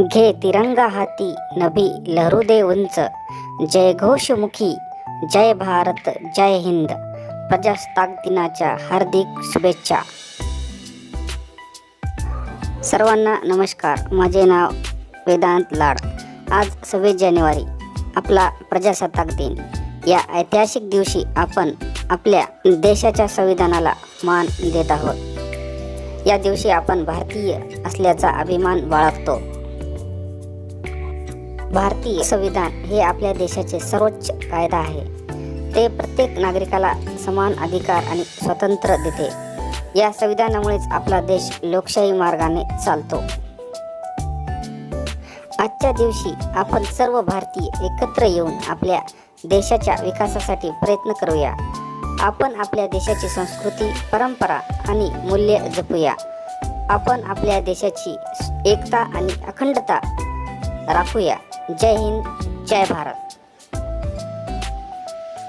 घे तिरंगा हाती नभी लहरू दे उंच जय घोषमुखी जय भारत जय हिंद प्रजासत्ताक दिनाच्या हार्दिक शुभेच्छा. सर्वांना नमस्कार. माझे नाव वेदांत लाड. आज सव्वीस जानेवारी आपला प्रजासत्ताक दिन. या ऐतिहासिक दिवशी आपण आपल्या देशाच्या संविधानाला मान देत आहोत. या दिवशी आपण भारतीय असल्याचा अभिमान बाळगतो. भारतीय संविधान हे आपल्या देशाचे सर्वोच्च कायदा आहे. ते प्रत्येक नागरिकाला समान अधिकार आणि स्वातंत्र्य देते. या संविधानामुळेच आपला देश लोकशाही मार्गाने चालतो. आजच्या दिवशी आपण सर्व भारतीय एकत्र येऊन आपल्या देशाच्या विकासासाठी प्रयत्न करूया. आपण आपल्या देशाची संस्कृती परंपरा आणि मूल्य जपूया. आपण आपल्या देशाची एकता आणि अखंडता राखूया. जय हिंद जय भारत.